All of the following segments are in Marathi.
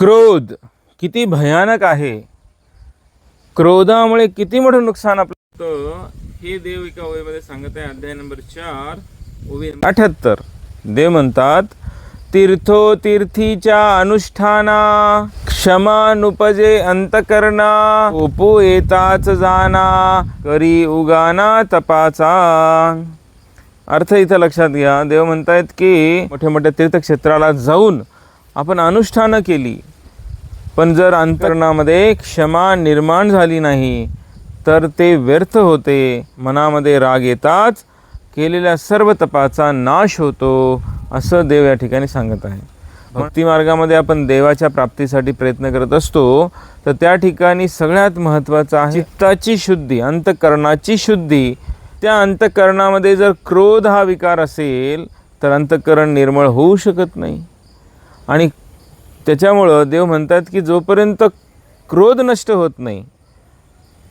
क्रोध किती भयानक आहे. क्रोधामुळे किती मोठं नुकसान आपलं होतं, हे देव एका ओळीमध्ये सांगत आहे अध्याय नंबर चार ओवी अठ्याहत्तर. देव म्हणतात तीर्थो तीर्थीच्या अनुष्ठाना क्षमा नुपजे अंतकरणा उपू येताच जाना करी उगाना तपाचा. अर्थ इथं लक्षात घ्या देव म्हणतायत की मोठ्या मोठ्या तीर्थक्षेत्राला जाऊन आपण अनुष्ठानं केली. पण जर अंतरणामध्ये क्षमा निर्माण झाली नाही तर ते व्यर्थ होते. मनामध्ये राग येताच केलेल्या सर्व तपाचा नाश होतो असं देव या ठिकाणी सांगत आहे. भक्ती मार्गामध्ये आपण देवाच्या प्राप्तीसाठी प्रयत्न करत असतो तर त्या ठिकाणी सगळ्यात महत्त्वाचं आहे चित्ताची शुद्धी अंतकरणाची शुद्धी. त्या अंतकरणामध्ये जर क्रोध हा विकार असेल तर अंतकरण निर्मळ होऊ शकत नाही. आणि त्याच्यामुळं देव म्हणतात की जोपर्यंत क्रोध नष्ट होत नाही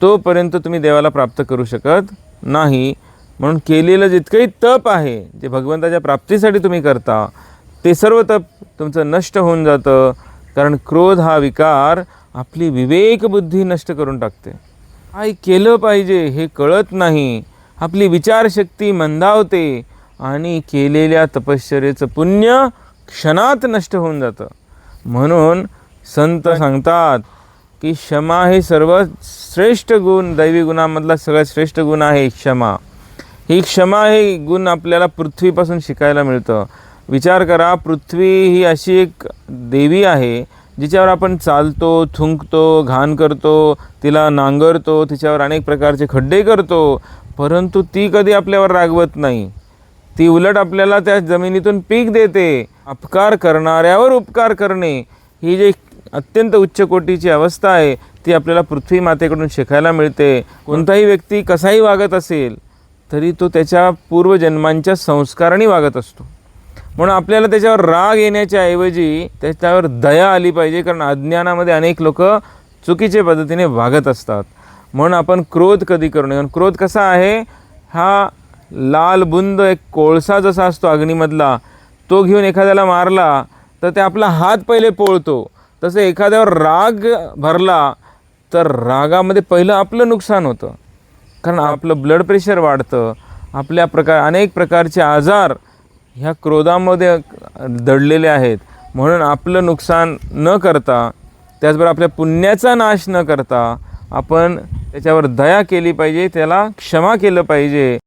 तोपर्यंत तुम्ही देवाला प्राप्त करू शकत नाही. म्हणून केलेलं जितकंही तप आहे जे भगवंताच्या प्राप्तीसाठी तुम्ही करता ते सर्व तप तुमचं नष्ट होऊन जातं. कारण क्रोध हा विकार आपली विवेकबुद्धी नष्ट करून टाकते. काय केलं पाहिजे हे कळत नाही. आपली विचारशक्ती मंदावते आणि केलेल्या तपश्चर्याचं पुण्य क्षणात नष्ट होऊन जातं. म्हणून संत सांगतात की क्षमा हे सर्वात श्रेष्ठ गुण दैवी गुणामधला सगळ्यात श्रेष्ठ गुण आहे क्षमा. ही क्षमा हे गुण आपल्याला पृथ्वीपासून शिकायला मिळतं. विचार करा पृथ्वी ही अशी एक देवी आहे जिच्यावर आपण चालतो थुंकतो घाण करतो तिला नांगरतो तिच्यावर अनेक प्रकारचे खड्डे करतो परंतु ती कधी आपल्यावर रागवत नाही. ती उलट आपल्याला त्या जमिनीतून पीक देते. अपकार करणाऱ्यावर उपकार करणे. ही जी अत्यंत उच्च कोटीची अवस्था आहे ती आपल्याला पृथ्वी मातेकडून शिकायला मिळते. कोणताही व्यक्ती कसाही वागत असेल तरी तो त्याच्या पूर्वजन्मांच्या संस्काराने वागत असतो. म्हणून आपल्याला त्याच्यावर राग येण्याच्या ऐवजी त्याच्यावर दया आली पाहिजे कारण अज्ञानामध्ये अनेक लोक चुकीच्या पद्धतीने वागत असतात. म्हणून आपण क्रोध कधी करू नये. कारण क्रोध कसा आहे? हा लाल बुंद एक कोळसा जसा असतो अग्नीमधला तो घेऊन एखाद्याला मारला तर ते आपला हात पहिले पोळतो. तसं एखाद्यावर राग भरला तर रागामध्ये पहिलं आपलं नुकसान होतं. कारण आपलं ब्लड प्रेशर वाढतं आपल्या प्रकार अनेक प्रकारचे आजार ह्या क्रोधामध्ये दडलेले आहेत. म्हणून आपलं नुकसान न करता त्याचबरोबर आपल्या पुण्याचा नाश न करता आपण त्याच्यावर दया केली पाहिजे त्याला क्षमा केलं पाहिजे.